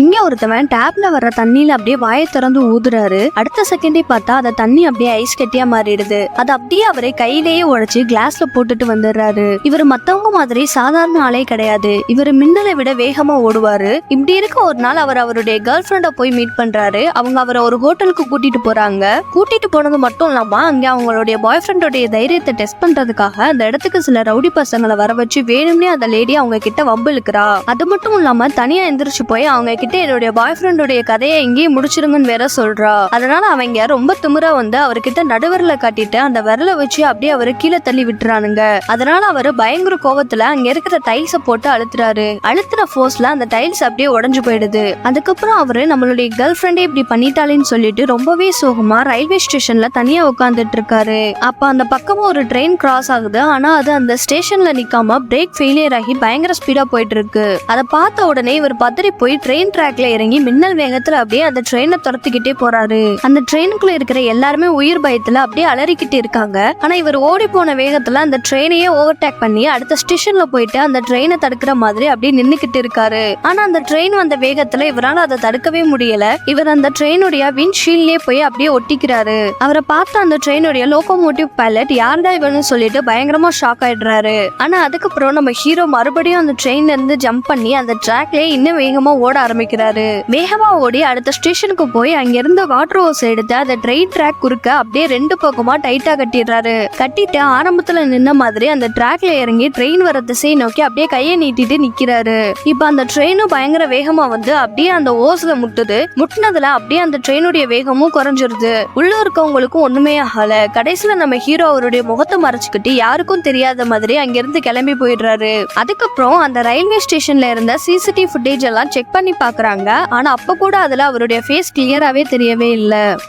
இங்க ஒருத்தவன் டேப்ல வர்ற தண்ணியில அப்படியே வாயை திறந்து ஊதுறாரு. அடுத்த செகண்டே பார்த்தா அந்த தண்ணி அப்படியே ஐஸ் கட்டியா மாறிடுது. அது அப்படியே அவரை கையிலேயே உடைச்சு கிளாஸ்ல போட்டுட்டு வந்துடுறாரு. இவர் மத்தவங்க மாதிரி சாதாரண ஆளே கிடையாது. இவர் மின்னலை விட வேகமா ஓடுவாரு. இப்படி இருக்க ஒரு நாள் அவர் அவருடைய கேர்ள் ஃப்ரெண்ட போய் மீட் பண்றாரு. அவங்க அவரை ஒரு ஹோட்டலுக்கு கூட்டிட்டு போறாங்க. கூட்டிட்டு போனது மட்டும் இல்லாம அங்க அவங்களுடைய பாய் ஃப்ரெண்டோடைய தைரியத்தை டெஸ்ட் பண்றதுக்காக அந்த இடத்துக்கு சில ரவுடி பசங்களை வர வச்சு வேணும்னே அந்த லேடி அவங்க கிட்ட வம்பிழுக்கிறா. அது மட்டும் இல்லாம தனியா எந்திரிச்சு போய் அவங்க கிட்ட என்னுடைய பாய் ஃப்ரெண்டுடைய கதையை எங்கேயும் முடிச்சிருங்கன்னு வேற சொல்றா. அதனால அவங்க ரொம்ப திமிரா வந்து அவர்கிட்ட நடுவரில் காட்டிட்டு அந்த விரலை வச்சு அப்படியே அவரு கீழே தள்ளி விட்டுறானுங்க. அதனால அவரு பயங்கர கோவத்துல அங்க இருக்கிற டைல்ஸ போட்டு அழுத்துறாரு. அழுத்துற ஃபோர்ஸ்ல அந்த டைல்ஸ் அப்படியே உடஞ்சு போயிடுது. அதுக்கப்புறம் அவரு நம்மளுடைய கேர்ள் ஃப்ரெண்டே இப்படி பண்ணிட்டாலேன்னு சொல்லிட்டு ரொம்பவே சோகமா ரயில்வே ஸ்டேஷன்ல தனியா உட்காந்துட்டு இருக்காரு. அப்ப அந்த பக்கமா ஒரு ட்ரெயின் கிராஸ் ஆகுது. ஆனா அது அந்த ஸ்டேஷன்ல நிக்காம பிரேக் ஃபெயிலியர் ஆகி பயங்கர ஸ்பீடா போயிட்டு இருக்கு. அதை பார்த்த உடனே இவர் பதறி போய் ட்ரெயின் ட்ராக்ல இறங்கி மின்னல் வேகத்துல அப்படியே அந்த ட்ரெயினை துரத்துக்கிட்டே போறாரு. அந்த ட்ரெயினுக்குள்ள இருக்கிற எல்லாருமே உயிர் பயத்துல அப்படியே அலறிக்கிட்டு இருக்காங்க. ஆனா இவர் ஓடி போன வேகத்துல அந்த ட்ரெயினையே ஓவர்டேக் பண்ணி அடுத்த ஸ்டேஷன்ல போயிட்டு அந்த ட்ரெயினை தடுக்கிற மாதிரி அப்படியே நின்னுக்கிட்டு இருக்காரு. ஆனா அந்த ட்ரெயின் வந்த வேகத்துல இவரால அதை தடுக்கவே முடியல. இவர் அந்த ட்ரெயினுடைய விண்ட்ஷீல்ட்லயே போய் அப்படியே ஒட்டிக்கிறாரு. அவரை பார்த்த அந்த ட்ரெயினுடைய லோகோமோட்டிவ் பைலட் யார்டா இவனு சொல்லிட்டு பயங்கரமா ஷாக் ஆயிடுறாரு. ஆனா அதுக்கப்புறம் நம்ம ஹீரோ மறுபடியும் அந்த ட்ரெயின்ல இருந்து ஜம்ப் பண்ணி அந்த ட்ராக்லயே இன்னும் வேகமா ஓட ஆரம்பிக்கிறாரு. வேகமா ஓடி அடுத்த ஸ்டேஷனுக்கு போய் அங்கிருந்த வாட்டர் ஹோஸ் எடுத்து அந்த ட்ரெயின் ட்ராக் குறுக்க அப்படியே ரெண்டு பக்கமா டைட்டா கட்டிடுறாரு. கட்டிட்டு ஆரம்பத்துல நின்ன மாதிரி அந்த ட்ராக்ல இறங்கி ட்ரெயின் வர திசையை நோக்கி அப்படியே கையை நீட்டிட்டு நிக்கிறாரு. இப்ப அந்த ட்ரெயினும் பயங்கர வேகமா வந்து அப்படியே அந்த ஓஸ்ல முட்டுது. முட்டினதுல அப்படியே அந்த ட்ரெயினுடைய வேகமும் குறைஞ்சிருது. உள்ள இருக்கவங்களுக்கும் ஒண்ணுமே ஆகல. கடைசியில நம்ம ஹீரோ அவருடைய முகத்தை மறைச்சுக்கிட்டு யாருக்கும் தெரியாத மாதிரி அங்கிருந்து கிளம்பி போயிடுறாரு. அதுக்கப்புறம் அந்த ரயில்வே ஸ்டேஷன்ல இருந்த சிசிடிவி ஃபுட்டேஜ் எல்லாம் செக் பண்ணி பாக்குறாங்க. ஆனால் அப்போ கூட அதில் அவருடைய ஃபேஸ் கிளியராகவே தெரியவே இல்லை.